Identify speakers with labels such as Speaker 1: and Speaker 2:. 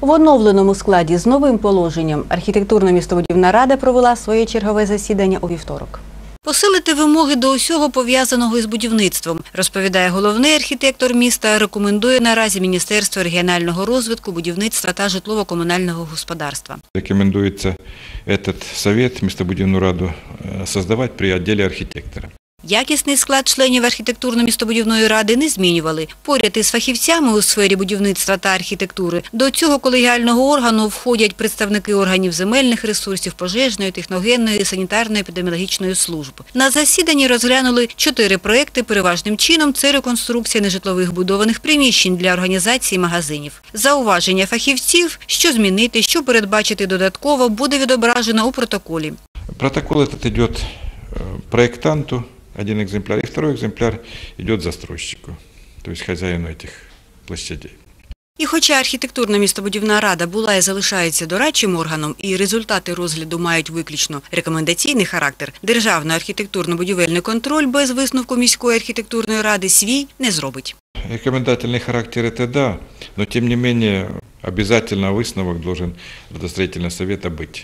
Speaker 1: В оновленому складі з новим положенням архітектурно-містобудівна рада провела своє чергове засідання у вівторок. Посилити вимоги до усього пов'язаного із будівництвом, розповідає головний архітектор міста, рекомендує наразі Міністерство регіонального розвитку, будівництва та житлово-комунального господарства.
Speaker 2: Рекомендуется этот совет, местобудивную раду, э, создавать при отделе архитектора.
Speaker 1: Якісний склад членів архітектурно-містобудівної ради не змінювали. Поряд із фахівцями у сфері будівництва та архітектури до цього колегіального органу входять представники органів земельних ресурсів, пожежної, техногенної, санітарної, епідеміологічної служб. На засіданні розглянули чотири проекти. Переважним чином це реконструкція нежитлових будованих приміщень для організації магазинів. Зауваження фахівців, що змінити, що передбачити додатково, буде відображено у протоколі.
Speaker 2: Протокол этот идет э, проектанту, один экземпляр, и второй экземпляр идет застройщику, то есть хозяину этих площадей.
Speaker 1: І хоча архітектурна містобудівна рада була і залишається дорадчим органом, і результати розгляду мають виключно рекомендаційний характер, державний архітектурно-будівельний контроль без висновку міської архітектурної ради свій не зробить.
Speaker 2: Рекомендательный характер это да, но тем не менее обязательно высновок должен градостроительного совета быть.